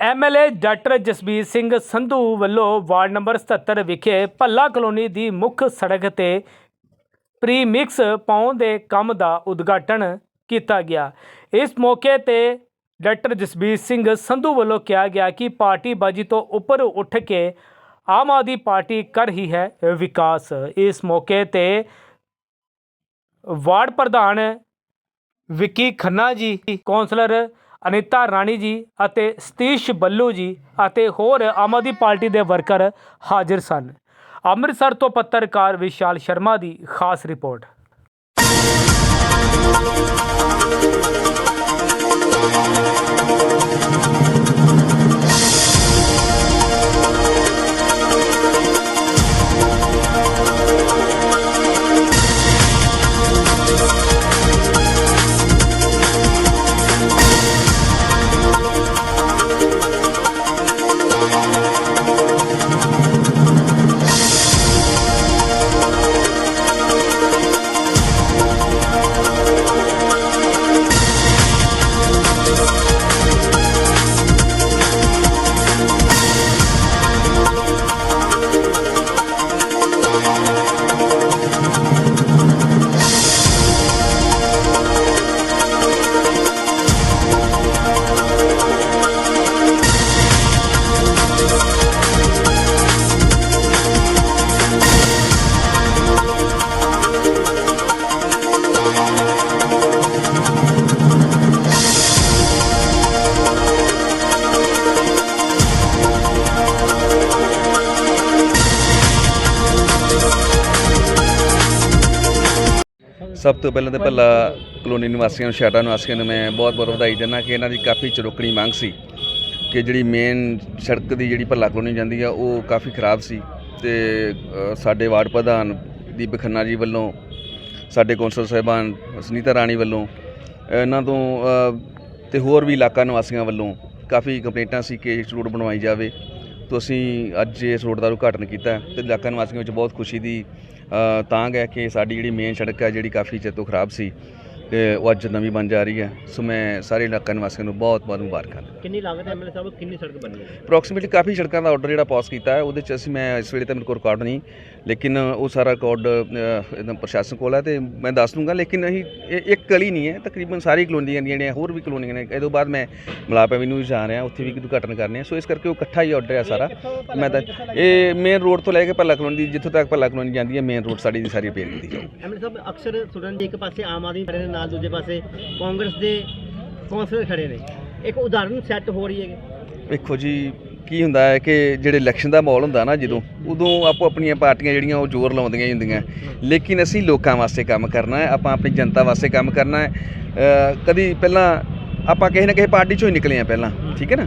MLA doctor Jasbir Singh Sandhu ਵੱਲੋਂ ward number 77 ਵਿਖੇ Bhalla colony ਦੀ ਮੁੱਖ ਸੜਕ ਤੇ ਪ੍ਰੀਮਿਕਸ ਪਾਉਣ ਦੇ ਕੰਮ ਦਾ ਉਦਘਾਟਨ ਕੀਤਾ ਗਿਆ। ਇਸ ਮੌਕੇ ਤੇ ਡਾਕਟਰ ਜਸਬੀਰ ਸਿੰਘ ਸੰਧੂ ਵੱਲੋਂ ਕਿਹਾ ਗਿਆ ਕਿ ਪਾਰਟੀ ਬਾਜੀ ਤੋਂ ਉੱਪਰ ਉੱਠ ਕੇ ਆਮ ਆਦਮੀ ਪਾਰਟੀ ਕਰ ਰਹੀ ਹੈ ਵਿਕਾਸ। ਇਸ ਮੌਕੇ ਤੇ ਵਾਰਡ ਪ੍ਰਧਾਨ ਵਿੱਕੀ ਖੰਨਾ ਜੀ, ਕੌਂਸਲਰ ਅਨੀਤਾ ਰਾਣੀ ਜੀ ਅਤੇ ਸਤੀਸ਼ ਬੱਲੂ ਜੀ ਅਤੇ ਹੋਰ ਆਮ ਆਦਮੀ ਪਾਰਟੀ ਦੇ ਵਰਕਰ ਹਾਜ਼ਰ ਸਨ। ਅੰਮ੍ਰਿਤਸਰ ਤੋਂ ਪੱਤਰਕਾਰ ਵਿਸ਼ਾਲ ਸ਼ਰਮਾ ਦੀ ਖਾਸ ਰਿਪੋਰਟ। ਸਭ ਤੋਂ ਪਹਿਲਾਂ ਤਾਂ ਭੱਲਾ ਕਲੋਨੀ ਨਿਵਾਸੀਆਂ ਨੂੰ ਸ਼ਾਟਾ ਨਿਵਾਸੀਆਂ ਨੂੰ ਮੈਂ ਬਹੁਤ-ਬਹੁਤ ਵਧਾਈ ਦਿੰਦਾ ਕਿ ਇਹਨਾਂ ਦੀ ਕਾਫੀ ਚਰੋਕਣੀ ਮੰਗ ਸੀ ਕਿ ਜਿਹੜੀ ਮੇਨ ਸੜਕ ਦੀ ਜਿਹੜੀ ਭੱਲਾ ਕਲੋਨੀ ਜਾਂਦੀ ਆ ਉਹ ਕਾਫੀ ਖਰਾਬ ਸੀ ਤੇ ਅ, ਸਾਡੇ ਵਾਰਡ ਪ੍ਰਧਾਨ ਦੀਪ ਖੰਨਾ ਜੀ ਵੱਲੋਂ ਸਾਡੇ ਕੌਂਸਲ ਸਾਹਿਬਾਨ ਸੁਨੀਤਾ ਰਾਣੀ ਵੱਲੋਂ ਇਹਨਾਂ ਤੋਂ ਅ, ਤੇ ਹੋਰ ਵੀ ਇਲਾਕਾ ਨਿਵਾਸੀਆਂ ਵੱਲੋਂ ਕਾਫੀ ਕੰਪਲੇਂਟਾਂ ਸੀ ਕਿ ਇਸ ਰੋਡ ਬਣਵਾਈ ਜਾਵੇ। ਤੋਂ ਅਸੀਂ ਅੱਜ ਇਸ ਰੋਡ ਦਾ ਉਦਘਾਟਨ ਕੀਤਾ ਹੈ ਤੇ ਇਲਾਕਾ ਨਿਵਾਸੀਆਂ ਵਿੱਚ ਬਹੁਤ ਖੁਸ਼ੀ ਦੀ ਤਾਂ ਤਾਂਘ ਹੈ ਕਿ ਸਾਡੀ ਜਿਹੜੀ ਮੇਨ ਸੜਕ ਹੈ ਜਿਹੜੀ ਕਾਫੀ ਚਿਰ ਤੋਂ ਖਰਾਬ ਸੀ ਤੇ ਉਹ ਅੱਜ ਨਵੀਂ ਬਣ ਜਾ ਰਹੀ ਹੈ। ਸੋ ਮੈਂ ਸਾਰੇ ਇਲਾਕਾ ਨਿਵਾਸੀਆਂ ਨੂੰ ਬਹੁਤ ਬਹੁਤ ਮੁਬਾਰਕਾਂ। ਕਿੰਨੀ ਲਾਗਤ ਹੈ ਐਮਐਲਏ ਸਾਹਿਬ? ਕਿੰਨੀ ਸੜਕ ਬਣੀ ਹੈ? ਅਪਰੋਕਸੀਮੇਟਲੀ ਕਾਫੀ ਸੜਕਾਂ ਦਾ ਆਰਡਰ ਜਿਹੜਾ ਪਾਸ ਕੀਤਾ ਹੈ। ਉਹਦੇ ਚ ਅਸੀਂ ਮੈਂ ਇਸ ਵੇਲੇ ਤਾਂ ਮੇਰੇ ਕੋਲ ਰਿਕਾਰਡ ਨਹੀਂ। ਲੇਕਿਨ ਉਹ ਸਾਰਾ ਰਿਕਾਰਡ ਇਹਦਾ ਪ੍ਰਸ਼ਾਸਨ ਕੋਲ ਹੈ ਤੇ ਮੈਂ ਦੱਸ ਦੂੰਗਾ। ਲੇਕਿਨ ਅਸੀਂ ਇਹ ਇੱਕ ਗਲੀ ਨਹੀਂ ਹੈ। ਤਕਰੀਬਨ ਸਾਰੀ ਕਲੋਨੀਆਂ ਦੀਆਂ ਜਿਹੜੀਆਂ ਹੋਰ ਵੀ ਕਲੋਨੀਆਂ ਨੇ ਇਹ ਤੋਂ ਬਾਅਦ ਮੈਂ ਮਲਾਪ ਐਵਨਿਊ ਜਾ ਰਿਹਾ ਉੱਥੇ ਵੀ ਉਦਘਾਟਨ ਕਰਨੇ ਆ ਸੋ ਇਸ ਕਰਕੇ ਉਹ ਇਕੱਠਾ ਹੀ ਆਰਡਰ ਹੈ ਸਾਰਾ। ਮੈਂ ਤਾਂ ਇਹ ਮੇਨ ਰੋਡ ਤੋਂ ਲੈ ਕੇ ਭੱਲਾ ਕਲੋਨੀ ਦੀ ਜਿੱਥੋਂ ਤੱਕ ਭੱਲਾ ਕਲੋਨੀ ਜਾਂਦੀ ਹੈ ਮੇਨ ਰੋਡ ਸਾਡੀ ਦੀ ਸਾਰੀ ਕੀਤੀ ਜਾਊਗੀ ਐਮਐਲਏ ਸਾਹਿਬ ਅਕਸਰ ਸੁਣਨ ਦੇ ਇੱਕ ਪਾਸੇ ਆਮ ਆਦਮੀ ਪਾਰਟੀ ਦੇ ਨਾਲ ਦੂਜੇ ਪਾਸੇ ਕਾਂਗਰਸ ਦੇ ਕੌਂਸਲਰ ਖੜੇ ਨੇ। ਇੱਕ ਉਦਾਹਰਨ ਸੈੱਟ ਹੋ ਰਹੀ ਹੈ ਵੇਖੋ ਜੀ ਕੀ ਹੁੰਦਾ ਹੈ ਕਿ ਜਿਹੜੇ ਇਲੈਕਸ਼ਨ ਦਾ ਮਾਹੌਲ ਹੁੰਦਾ ਨਾ ਜਦੋਂ ਉਦੋਂ ਆਪੋ ਆਪਣੀਆਂ ਪਾਰਟੀਆਂ ਜਿਹੜੀਆਂ ਉਹ ਜ਼ੋਰ ਲਾਉਂਦੀਆਂ ਹੀ ਹੁੰਦੀਆਂ। ਲੇਕਿਨ ਅਸੀਂ ਲੋਕਾਂ ਵਾਸਤੇ ਕੰਮ ਕਰਨਾ ਹੈ ਆਪਾਂ ਆਪਣੀ ਜਨਤਾ ਵਾਸਤੇ ਕੰਮ ਕਰਨਾ ਹੈ। ਅ, ਕਦੀ ਪਹਿਲਾਂ ਆਪਾਂ ਕਿਸੇ ਨਾ ਕਿਸੇ ਪਾਰਟੀ ਚੋਂ ਹੀ ਨਿਕਲੇ ਆ ਪਹਿਲਾਂ ਠੀਕ ਹੈ ਨਾ?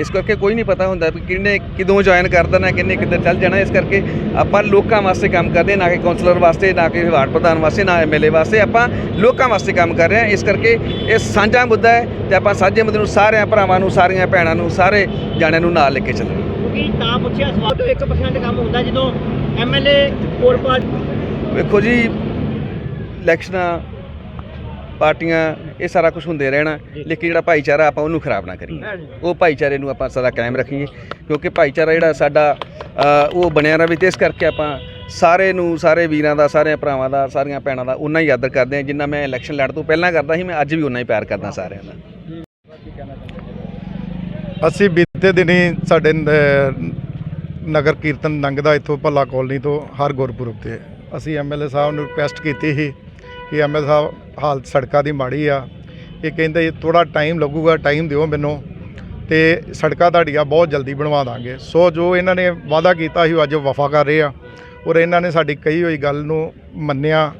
ਇਸ ਕਰਕੇ ਕੋਈ ਨਹੀਂ ਪਤਾ ਹੁੰਦਾ ਵੀ ਕਿਹਨੇ ਕਿਦੋਂ ਜੁਆਇਨ ਕਰ ਦੇਣਾ ਕਿੰਨੇ ਕਿੱਧਰ ਚੱਲ ਜਾਣਾ। ਇਸ ਕਰਕੇ ਆਪਾਂ ਲੋਕਾਂ ਵਾਸਤੇ ਕੰਮ ਕਰਦੇ ਨਾ ਕਿ ਕਾਉਂਸਲਰ ਵਾਸਤੇ ਨਾ ਕਿ ਵਾਰਡ ਪ੍ਰਧਾਨ ਵਾਸਤੇ ਨਾ ਐਮਐਲਏ ਵਾਸਤੇ। ਆਪਾਂ ਲੋਕਾਂ ਵਾਸਤੇ ਕੰਮ ਕਰ ਰਹੇ ਹਾਂ। ਇਸ ਕਰਕੇ ਇਹ ਸਾਂਝਾ ਮੁੱਦਾ ਹੈ ਤੇ ਆਪਾਂ ਸਾਂਝੇ ਮੁੱਦੇ ਨੂੰ ਸਾਰਿਆਂ ਭਰਾਵਾਂ ਨੂੰ ਸਾਰੀਆਂ ਭੈਣਾਂ ਨੂੰ ਸਾਰੇ ਜਾਣਿਆਂ ਨੂੰ ਨਾਲ ਲੈ ਕੇ ਚੱਲਣਾ। ਕਿਉਂਕਿ ਤਾਂ ਪੁੱਛਿਆ ਸਵਾਲ ਤੋਂ 1% ਕੰਮ ਹੁੰਦਾ ਜਦੋਂ ਐਮਐਲਏ ਕੋਰ ਪਾਰਟੀ ਵੇਖੋ ਜੀ ਇਲੈਕਸ਼ਨਾਂ ਪਾਰਟੀਆਂ ਇਹ ਸਾਰਾ ਕੁਝ ਹੁੰਦੇ ਰਹਿਣਾ। ਲੇਕਿਨ ਜਿਹੜਾ ਭਾਈਚਾਰਾ ਆਪਾਂ ਉਹਨੂੰ ਖਰਾਬ ਨਾ ਕਰੀਏ। ਉਹ ਭਾਈਚਾਰੇ ਨੂੰ ਆਪਾਂ ਸਦਾ ਕਾਇਮ ਰੱਖੀਏ। ਕਿਉਂਕਿ ਭਾਈਚਾਰਾ ਜਿਹੜਾ ਸਾਡਾ ਉਹ ਬਣਿਆ ਰਵੇ ਤੇ ਇਸ ਕਰਕੇ ਆਪਾਂ ਸਾਰੇ ਨੂੰ ਸਾਰੇ ਵੀਰਾਂ ਦਾ ਸਾਰੇ ਭਰਾਵਾਂ ਦਾ ਸਾਰੀਆਂ ਭੈਣਾਂ ਦਾ ਉਨਾ ਹੀ ਆਦਰ ਕਰਦੇ ਹਾਂ ਜਿੰਨਾ ਮੈਂ ਇਲੈਕਸ਼ਨ ਲੜਨ ਤੋਂ ਪਹਿਲਾਂ ਕਰਦਾ ਸੀ ਮੈਂ ਅੱਜ ਵੀ ਉਨਾ ਹੀ ਪਿਆਰ ਕਰਦਾ ਸਾਰਿਆਂ ਦਾ। ਅਸੀਂ ਬੀਤੇ ਦਿਨੀ ਸਾਡੇ ਨਗਰ ਕੀਰਤਨ ਲੰਘਦਾ ਇੱਥੋਂ ਭੱਲਾ ਕਾਲਨੀ ਤੋਂ ਹਰ ਗੁਰਪੁਰਬ ਤੇ। ਅਸੀਂ ਐਮਐਲਏ ਸਾਹਿਬ ਨੂੰ ਰਿਕੁਐਸਟ ਕੀਤੀ ਸੀ ਕਿ ਐਮਐਲਏ ਸਾਹਿਬ ਹਾਲਤ ਸੜਕਾਂ ਦੀ ਮਾੜੀ ਆ। ਇਹ ਕਹਿੰਦੇ ਥੋੜਾ ਟਾਈਮ ਲੱਗੂਗਾ ਟਾਈਮ ਦਿਓ ਮੈਨੂੰ ਤੇ ਸੜਕਾਂ ਤੁਹਾਡੀਆਂ ਬਹੁਤ ਜਲਦੀ ਬਣਵਾ ਦਾਂਗੇ। ਸੋ ਜੋ ਇਹਨਾਂ ਨੇ ਵਾਅਦਾ ਕੀਤਾ ਸੀ, ਉਹ ਅੱਜ ਉਹ ਵਫਾ ਕਰ ਰਹੇ ਆ ਔਰ ਇਹਨਾਂ ਨੇ ਸਾਡੀ ਕਹੀ ਹੋਈ ਗੱਲ ਨੂੰ ਮੰਨਿਆ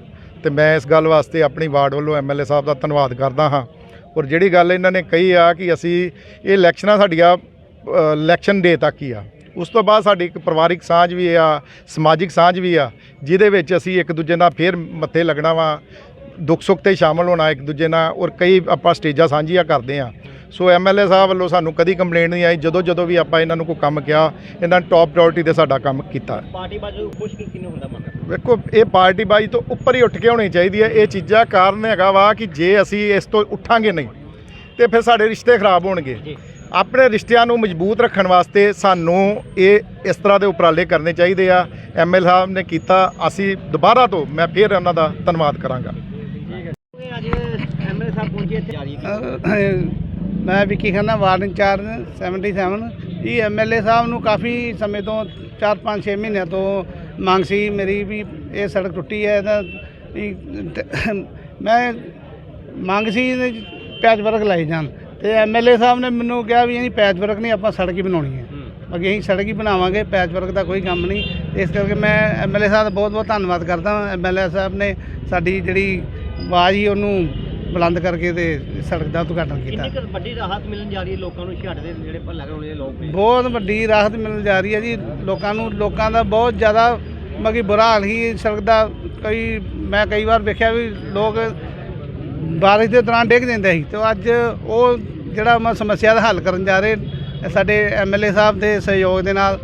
ਤੇ ਮੈਂ ਇਸ ਗੱਲ ਵਾਸਤੇ ਆਪਣੀ ਵਾਰਡ ਵੱਲੋਂ ਐਮਐਲਏ ਸਾਹਿਬ ਦਾ ਧੰਨਵਾਦ ਕਰਦਾ ਹਾਂ। ਔਰ ਜਿਹੜੀ ਗੱਲ ਇਹਨਾਂ ਨੇ ਕਹੀ ਆ ਕਿ ਅਸੀਂ ਇਹ ਇਲੈਕਸ਼ਨਾਂ ਸਾਡੀਆਂ ਇਲੈਕਸ਼ਨ ਡੇ ਤੱਕ ਹੀ ਆ। ਉਸ ਤੋਂ ਬਾਅਦ ਸਾਡੀ ਇੱਕ ਪਰਿਵਾਰਿਕ ਸਾਂਝ ਵੀ ਆ ਸਮਾਜਿਕ ਸਾਂਝ ਵੀ ਆ ਜਿਹਦੇ ਵਿੱਚ ਅਸੀਂ ਇੱਕ ਦੂਜੇ ਨਾਲ ਫੇਰ ਮੱਥੇ ਲੱਗਣਾ ਵਾ ਦੁੱਖ ਸੁੱਖ ਤੇ ਸ਼ਾਮਲ ਹੋਣਾ ਇੱਕ ਦੂਜੇ ਨਾਲ ਔਰ ਕਈ ਆਪਾਂ ਸਟੇਜਾਂ ਸਾਂਝੀਆਂ ਕਰਦੇ ਆ। ਸੋ ਐਮਐਲਏ ਸਾਹਿਬ ਵੱਲੋਂ ਸਾਨੂੰ ਕਦੀ ਕੰਪਲੇਂਟ ਨਹੀਂ ਆਈ ਜਦੋਂ ਜਦੋਂ ਵੀ ਆਪਾਂ ਇਹਨਾਂ ਨੂੰ ਕੋਈ ਕੰਮ ਕਿਹਾ ਇਹਨਾਂ ਨੇ ਟੌਪ ਪ੍ਰਾਇੋਰਟੀ ਤੇ ਸਾਡਾ ਕੰਮ ਕੀਤਾ। ਪਾਰਟੀ ਬਾਜੂ ਖੁਸ਼ ਕਿ ਕਿਨੂੰ ਹੁੰਦਾ ਮਨ? ਵੇਖੋ ਇਹ ਪਾਰਟੀ ਬਾਜੀ ਤੋਂ ਉੱਪਰ ਹੀ ਉੱਠ ਕੇ ਹੋਣੀ ਚਾਹੀਦੀ ਹੈ ਇਹ ਚੀਜ਼ਾਂ ਕਾਰਨ ਹੈਗਾ ਵਾ ਕਿ ਜੇ ਅਸੀਂ ਇਸ ਤੋਂ ਉੱਠਾਂਗੇ ਨਹੀਂ ਤੇ ਫਿਰ ਸਾਡੇ ਰਿਸ਼ਤੇ ਖਰਾਬ ਹੋਣਗੇ। ਜੀ। ਆਪਣੇ ਰਿਸ਼ਤਿਆਂ ਨੂੰ ਮਜ਼ਬੂਤ ਰੱਖਣ ਵਾਸਤੇ ਸਾਨੂੰ ਇਹ ਇਸ ਤਰ੍ਹਾਂ ਦੇ ਉਪਰਾਲੇ ਕਰਨੇ ਚਾਹੀਦੇ ਆ। ਐਮਐਲ ਸਾਹਿਬ ਨੇ ਕੀਤਾ। ਅਸੀਂ ਦੁਬਾਰਾ ਤੋਂ ਮੈਂ ਫਿਰ ਉਹਨਾਂ ਦਾ ਧੰਨਵਾਦ ਕਰਾਂਗਾ। ਮੈਂ ਵਿੱਕੀ ਖੰਨਾ ਵਾਰਡ ਇੰਚਾਰਜ 77 ਇਹ ਐਮਐਲਏ ਸਾਹਿਬ ਨੂੰ ਕਾਫੀ ਸਮੇਂ ਤੋਂ 4-5 6 ਮਹੀਨਿਆਂ ਤੋਂ ਮੰਗ ਸੀ ਮੇਰੀ ਵੀ ਇਹ ਸੜਕ ਟੁੱਟੀ ਹੈ ਤੇ ਮੈਂ ਮੰਗ ਸੀ ਪੈਚ ਵਰਕ ਲਾਈ ਜਾਣ। ਤੇ ਐਮਐਲਏ ਸਾਹਿਬ ਨੇ ਮੈਨੂੰ ਕਿਹਾ ਵੀ ਇਹ ਪੈਚ ਵਰਕ ਨਹੀਂ ਆਪਾਂ ਸੜਕ ਹੀ ਬਣਾਉਣੀ ਹੈ। ਅੱਗੇ ਅਸੀਂ ਸੜਕ ਹੀ ਬਣਾਵਾਂਗੇ ਪੈਚ ਵਰਕ ਦਾ ਕੋਈ ਕੰਮ ਨਹੀਂ। ਇਸ ਕਰਕੇ ਮੈਂ ਐਮਐਲਏ ਸਾਹਿਬ ਦਾ ਬਹੁਤ ਬਹੁਤ ਧੰਨਵਾਦ ਕਰਦਾ ਐਮਐਲਏ ਸਾਹਿਬ ਨੇ ਸਾਡੀ ਜਿਹੜੀ ਆਵਾਜ਼ ਹੀ ਉਹਨੂੰ ਬੁਲੰਦ ਕਰਕੇ ਤੇ ਸੜਕ ਦਾ ਉਦਘਾਟਨ ਕੀਤਾ। ਕਿੰਨੀ ਕੁ ਵੱਡੀ ਰਾਹਤ ਮਿਲਣ ਜਾ ਰਹੀ ਹੈ ਲੋਕਾਂ ਨੂੰ ਛੱਡ ਦੇ ਜਿਹੜੇ ਭੱਲਾ ਕਰਾਉਣੇ ਦੇ ਲੋਕ ਬਹੁਤ ਵੱਡੀ ਰਾਹਤ ਮਿਲਣ ਜਾ ਰਹੀ ਹੈ ਜੀ। ਲੋਕਾਂ ਨੂੰ ਲੋਕਾਂ ਦਾ ਬਹੁਤ ਜ਼ਿਆਦਾ ਮਗੀ ਬੁਰਾ ਹਾਲ ਹੀ ਸੜਕ ਦਾ ਕਈ ਮੈਂ ਕਈ ਵਾਰ ਵੇਖਿਆ ਵੀ ਲੋਕ ਬਾਰਿਸ਼ ਦੇ ਦੌਰਾਨ ਡਿੱਗ ਜਾਂਦੇ ਸੀ। ਤੇ ਅੱਜ ਉਹ ਜਿਹੜਾ ਮੈਂ ਸਮੱਸਿਆ ਦਾ ਹੱਲ ਕਰਨ ਜਾ ਰਹੇ ਸਾਡੇ ਐਮਐਲਏ ਸਾਹਿਬ ਦੇ ਸਹਿਯੋਗ ਦੇ ਨਾਲ